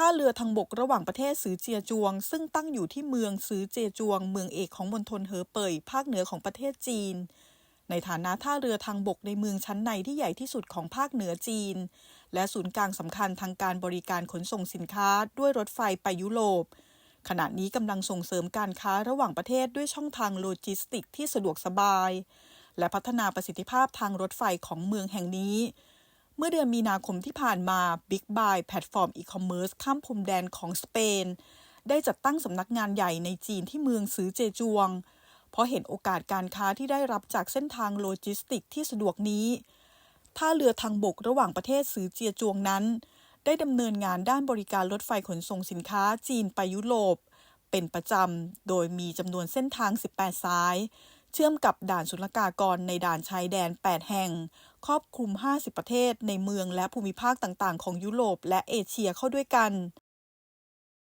ท่าเรือทางบกระหว่างประเทศซือเจียจวง ซึ่งตั้งอยู่ที่เมืองซือเจียจวง เมืองเอกของมณฑลเหอเป่ยภาคเหนือของประเทศจีน ในฐานะท่าเรือทางบกในเมืองชั้นในที่ใหญ่ที่สุดของภาคเหนือจีน และศูนย์กลางสำคัญทางการบริการขนส่งสินค้าด้วยรถไฟไปยุโรปขณะนี้กำลังส่งเสริมการค้าระหว่างประเทศด้วยช่องทางโลจิสติกที่สะดวกสบาย และพัฒนาประสิทธิภาพทางรถไฟของเมืองแห่งนี้ เมื่อเดือนมีนาคมที่ผ่านมา Big Buy แพลตฟอร์มอีคอมเมิร์ซข้ามพรมแดนของสเปน ได้จัดตั้งสำนักงานใหญ่ในจีนที่เมืองซือเจจวง เพราะเห็นโอกาสการค้าที่ได้รับจากเส้นทางโลจิสติกที่สะดวกนี้ท่าเรือทางบกระหว่างประเทศซือเจียจวงนั้น ได้ดำเนินงานด้านบริการรถไฟขนส่งสินค้าจีนไปยุโรป เป็นประจำโดยมีจำนวนเส้นทาง 18 สาย ชื่อมกับด่านศุลกากรในด่านชายแดน 8 แห่ง ครอบคลุม 50 ประเทศในเมืองและภูมิภาคต่างๆ ของยุโรปและเอเชียเข้าด้วยกัน